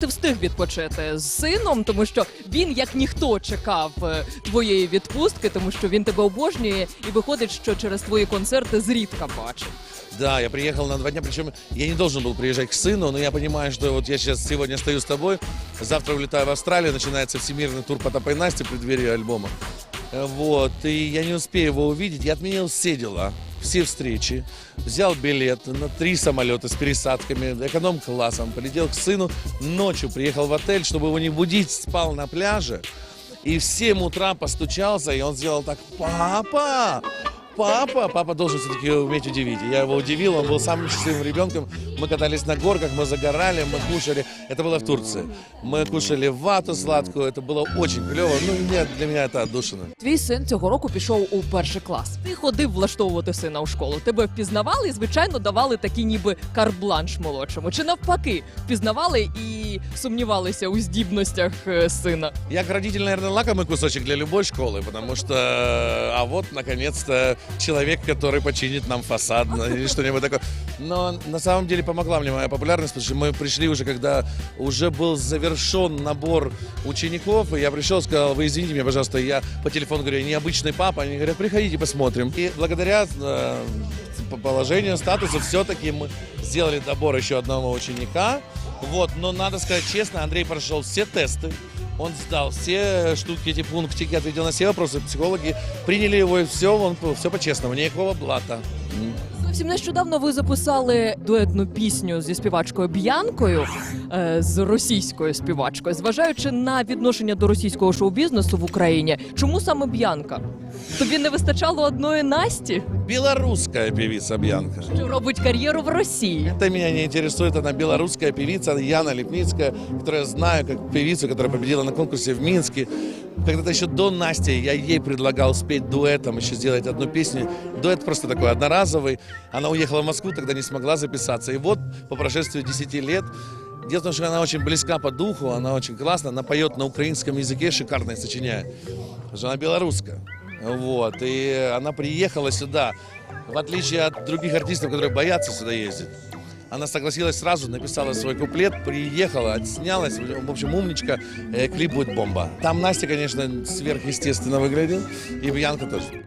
Ти встиг відпочити з сином, тому що він як ніхто чекав е, твоєї відпустки, тому що він тебе обожнює, і виходить, що через твої концерти зрідка бачив. Да, я приехал на два дня, причем я не должен был приезжать к сыну, но я понимаю, что вот я сейчас сегодня стою с тобой, завтра улетаю в Австралию, начинается всемирный тур Потапа и Насти в преддверии альбома. Э, Вот, и я не успею его увидеть, я отменил все дела, Все встречи, взял билет на три самолета с пересадками, эконом-классом, полетел к сыну, ночью приехал в отель, чтобы его не будить, спал на пляже, и в 7 утра постучался, и он сделал так, папа, папа, папа должен все-таки уметь удивить. И Я его удивил, он был самым счастливым ребенком. Мы катались на горках, мы загорали, мы кушали. Это было в Турции. Мы кушали вату сладкую, это было очень клево. Ну, нет, для меня это отдушина. Твій син цього року пішов у перший клас. Ти ходив влаштовувати сина у школу. Тебе впізнавали і, звичайно, давали такий ніби карбланш молодшому. Чи навпаки, впізнавали і сумнівалися у здібностях е, сина. Я как родитель, наверное, лакомый кусочек для любой школы, потому что, а вот, наконец-то, человек, который починит нам фасад ну, или что-нибудь такое. Но на самом деле помогла мне моя популярность, потому что мы пришли уже, когда уже был завершен набор учеников, и я пришел, сказал, вы извините меня, пожалуйста, я по телефону говорю, я необычный папа, они говорят, приходите, посмотрим. И благодаря э, по положению, статусу, все-таки мы сделали добор еще одного ученика, вот, но надо сказать честно, Андрей прошел все тесты, он сдал все штуки, эти пунктики, ответил на все вопросы. Психологи приняли его, и все, он все по-честному, никакого блата. Зовсім нещодавно ви записали дуетну пісню зі співачкою Б'янкою е, з російською співачкою. Зважаючи на відношення до російського шоу-бізнесу в Україні, чому саме Б'янка? Тобі не вистачало одної Насті, Белорусская певица Бьянка. що робить кар'єру в Росії. Это меня не интересует, она белорусская певица Яна Липницкая, которую я знаю как певицу, которая победила на конкурсе в Минске. Когда-то еще до Насти я ей предлагал спеть дуэтом, еще сделать одну песню. Дуэт просто такой одноразовый. Она уехала в Москву, тогда не смогла записаться. И вот по прошествии 10 лет Дело в том, что она очень близка по духу, она очень классная, она поет на украинском языке, шикарно сочиняет. Потому что она белорусская. Вот, и она приехала сюда, в отличие от других артистов, которые боятся сюда ездить. Она согласилась сразу, написала свой куплет, приехала, отснялась. В общем, умничка, э, клип будет бомба. Там Настя, конечно, сверхъестественно выглядит, и Бьянка тоже.